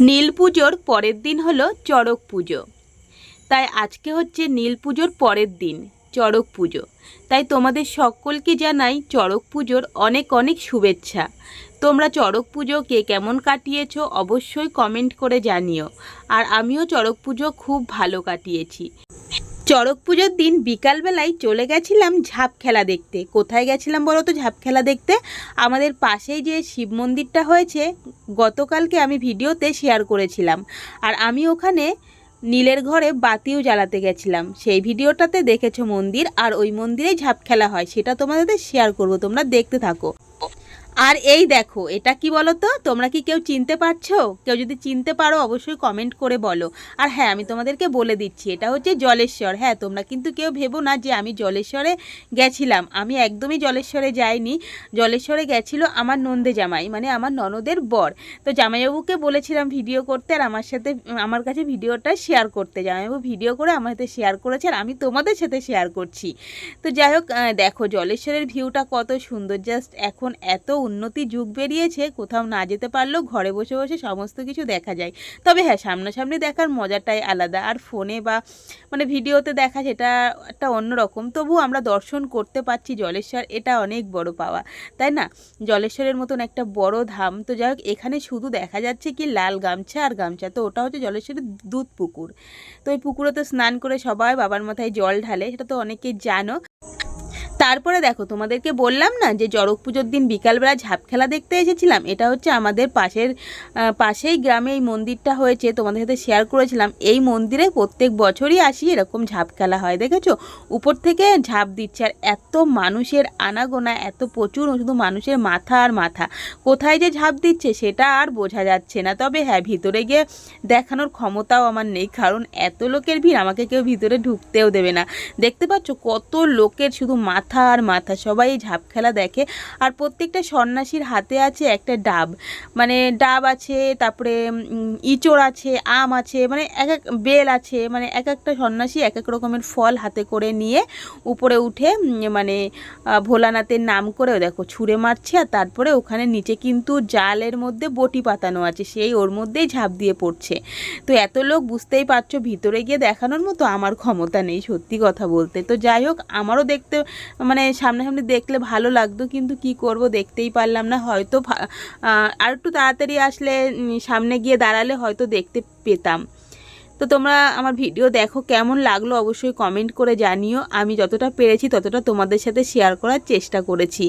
নীল পুজোর পরের দিন হলো চড়ক পুজো। তাই আজকে হচ্ছে নীল পুজোর পরের দিন, চড়ক পুজো। তাই তোমাদের সকলকে জানাই চড়ক পুজোর অনেক অনেক শুভেচ্ছা। তোমরা চড়ক পুজো কে কেমন কাটিয়েছ অবশ্যই কমেন্ট করে জানিও। আর আমিও চড়ক পুজো খুব ভালো কাটিয়েছি। চড়ক পুজোর দিন বিকালবেলায় চলে গেছিলাম ঝাঁপ খেলা দেখতে। কোথায় গেছিলাম বলো তো ঝাঁপ খেলা দেখতে? আমাদের পাশেই যে শিব মন্দিরটা হয়েছে, গতকালকে আমি ভিডিওতে শেয়ার করেছিলাম। আর আমি ওখানে নীলের ঘরে বাতিও জ্বালাতে গেছিলাম। সেই ভিডিওটাতে দেখেছ মন্দির আর ওই মন্দিরেই ঝাঁপ খেলা হয়, সেটা তোমাদের শেয়ার করব, তোমরা দেখতে থাকো। আর এই দেখো, এটা কি বলো তো তোমরা কি কেউ চিনতে পারছ? কেউ যদি চিনতে পারো, অবশ্যই কমেন্ট করে বলো। আর হ্যাঁ আমি তোমাদেরকে বলে দিচ্ছি, এটা হচ্ছে জলেশ্বর। হ্যাঁ তোমরা কিন্তু কেউ ভেবো না যে আমি জলেশ্বরে গেছিলাম। আমি একদমই জলেশ্বরে যাইনি। জলেশ্বরে গেছিল আমার নন্দে জামাই মানে আমার ননদের বর। তো জামাইবাবুকে বলেছিলাম ভিডিও করতে আর আমার সাথে, আমার কাছে ভিডিওটা শেয়ার করতে। জামাইবাবু ভিডিও করে আমার সাথে শেয়ার করেছে আর আমি তোমাদের সাথে শেয়ার করছি। তো যাই হোক দেখো, জলেশ্বরের ভিউটা কত সুন্দর। জাস্ট এখন এত উন্নতি যুগ বেরিয়েছে, কোথাও না যেতে পারলেও ঘরে বসে বসে সমস্ত কিছু দেখা যায়। তবে হ্যাঁ সামনাসামনি দেখার মজাটাই আলাদা। আর ফোনে বা মানে ভিডিওতে দেখা সেটা একটা অন্যরকম। তবু আমরা দর্শন করতে পারছি জলেশ্বর, এটা অনেক বড় পাওয়া। তাই না? জলেশ্বরের মতন একটা বড় ধাম। তো যাই হোক, এখানে শুধু দেখা যাচ্ছে কি লাল গামছা আর গামছা। তো ওটা হচ্ছে জলেশ্বরের দুধ পুকুর। তো ওই পুকুরে তো স্নান করে সবাই বাবার মাথায় জল ঢালে, সেটা তো অনেকেই জানো। তারপরে দেখো, তোমাদেরকে বললাম না যে জড়ক পুজোর দিন বিকালবেলা ঝাঁপ খেলা দেখতে এসেছিলাম? এটা হচ্ছে আমাদের পাশের পাশেই গ্রামে এই মন্দিরটা হয়েছে। তোমাদের সাথে শেয়ার করেছিলাম। এই মন্দিরে প্রত্যেক বছরই আসি, এরকম ঝাঁপ খেলা হয়, দেখেছ? উপর থেকে ঝাঁপ দিচ্ছে। আর এত মানুষের আনাগোনা, এত প্রচুর শুধু মানুষের মাথা আর মাথা। কোথায় যে ঝাঁপ দিচ্ছে সেটা আর বোঝা যাচ্ছে না। তবে হ্যাঁ ভিতরে গিয়ে দেখানোর ক্ষমতাও আমার নেই। কারণ এত লোকের ভিড়, আমাকে কেউ ভিতরে ঢুকতেও দেবে না। দেখতে পাচ্ছ কত লোকের শুধু মাথা আর মাথা, সবাই ঝাঁপ খেলা দেখে। আর প্রত্যেকটা সন্ন্যাসীর হাতে আছে একটা ডাব। মানে ডাব আছে, তারপরে ইঁচড় আছে, আম আছে মানে এক এক বেল আছে মানে এক একটা সন্ন্যাসী এক এক রকমের ফল হাতে করে নিয়ে উপরে উঠে মানে ভোলানাথের নাম করে দেখো, ছুঁড়ে মারছে। আর তারপরে ওখানে নিচে কিন্তু জালের মধ্যে বটি পাতানো আছে, সেই ওর মধ্যেই ঝাঁপ দিয়ে পড়ছে। তো এত লোক বুঝতেই পারছ, ভিতরে গিয়ে দেখানোর মতো আমার ক্ষমতা নেই সত্যি কথা বলতে। তো যাই হোক, আমারও দেখতে মানে সামনাসামনি দেখলে ভালো লাগতো, কিন্তু কি করব দেখতেই পারলাম না। হয়তো আর একটু তাড়াতাড়ি আসলে সামনে গিয়ে দাঁড়ালে হয়তো দেখতে পেতাম। তো তোমরা আমার ভিডিও দেখো, কেমন লাগল অবশ্যই কমেন্ট করে জানিও। আমি যতটা পেরেছি ততটা তোমাদের সাথে শেয়ার করার চেষ্টা করেছি।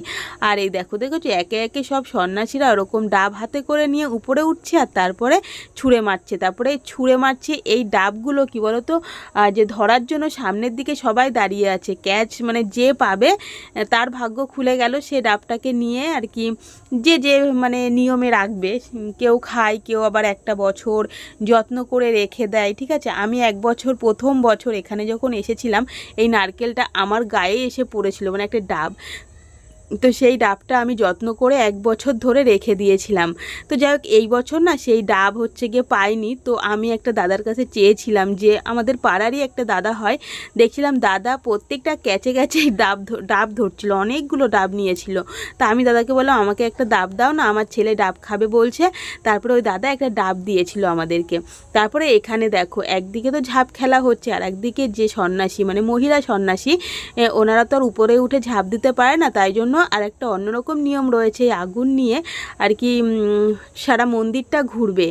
আর এই দেখো দেখেছ একে একে সব সন্ন্যাসীরা ওরকম ডাব হাতে করে নিয়ে উপরে উঠছে আর তারপরে ছুঁড়ে মারছে। তারপরে ছুঁড়ে মারছে এই ডাবগুলো কি বলতো? যে ধরার জন্য সামনের দিকে সবাই দাঁড়িয়ে আছে। ক্যাচ মানে যে পাবে, তার ভাগ্য খুলে গেল সে ডাবটাকে নিয়ে আর কি যে যে মানে নিয়মে রাখবে। কেউ খায়, কেউ আবার একটা বছর যত্ন করে রেখে দেয়। ঠিক আছে? আমি এক বছর, প্রথম বছর এখানে যখন এসেছিলাম, এই নারকেলটা আমার গায়ে এসে পড়েছিল মানে একটা ডাব। তো সেই ডাবটা আমি যত্ন করে এক বছর ধরে রেখে দিয়েছিলাম। তো যাই হোক, এই বছর না সেই ডাব হচ্ছে গিয়ে পাইনি। তো আমি একটা দাদার কাছে চেয়েছিলাম যে আমাদের পাড়ারই একটা দাদা হয়, দেখছিলাম দাদা প্রত্যেকটা ক্যাচে ক্যাচেই ডাব ডাব ধরছিল, অনেকগুলো ডাব নিয়েছিল। তা আমি দাদাকে বললাম, আমাকে একটা ডাব দাও না, আমার ছেলে ডাব খাবে বলছে। তারপরে ওই দাদা একটা ডাব দিয়েছিল আমাদেরকে। তারপরে এখানে দেখো, একদিকে তো ঝাঁপ খেলা হচ্ছে, আর একদিকে যে সন্ন্যাসী মানে মহিলা সন্ন্যাসী ওনারা তো আর উপরে উঠে ঝাঁপ দিতে পারে না, তাই জন্য আর একটা অন্যরকম নিয়ম রয়েছে, এই আগুন নিয়ে আর কি সারা মন্দিরটা ঘুরবে।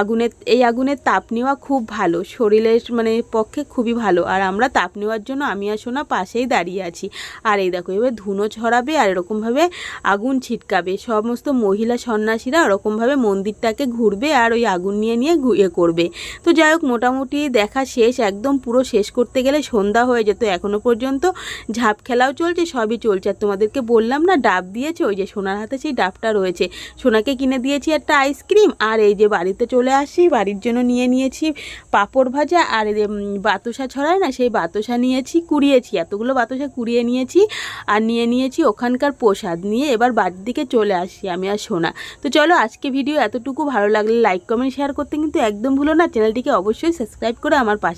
আগুনের, এই আগুনের তাপ নেওয়া খুব ভালো, শরীরের মানে পক্ষে খুবই ভালো। আর আমরা তাপ নেওয়ার জন্য আমি আর সোনা পাশেই দাঁড়িয়ে আছি। আর এই দেখো এবার ধুনো ছড়াবে আর এরকমভাবে আগুন ছিটকাবে। সমস্ত মহিলা সন্ন্যাসীরা ওরকমভাবে মন্দিরটাকে ঘুরবে আর ওই আগুন নিয়ে নিয়ে ইয়ে করবে। তো যাই হোক, মোটামুটি দেখা শেষ, একদম পুরো শেষ করতে গেলে সন্ধ্যা হয়ে যেত। এখনও পর্যন্ত ঝাঁপ খেলাও চলছে, সবই চলছে। আর তোমাদেরকে বললাম না, ডাব দিয়েছে, ওই যে সোনার হাতে সেই ডাবটা রয়েছে। সোনাকে কিনে দিয়েছি একটা আইসক্রিম, আর এই যে বাড়িতে চলে আসি, বাড়ির জন্য নিয়ে নিয়েছি পাঁপড় ভাজা, আর বাতাসা ছড়ায় না, সেই বাতাসা নিয়েছি, কুড়িয়েছি, এতগুলো বাতাসা কুড়িয়ে নিয়েছি, আর নিয়ে নিয়েছি ওখানকার প্রসাদ নিয়ে এবার বাড়ির দিকে চলে আসি আমি আর সোনা। তো চলো আজকে ভিডিও এতটুকু, ভালো লাগলে লাইক কমেন্ট শেয়ার করতে কিন্তু একদম ভুলো না, চ্যানেলটিকে অবশ্যই সাবস্ক্রাইব করে আমার পাশে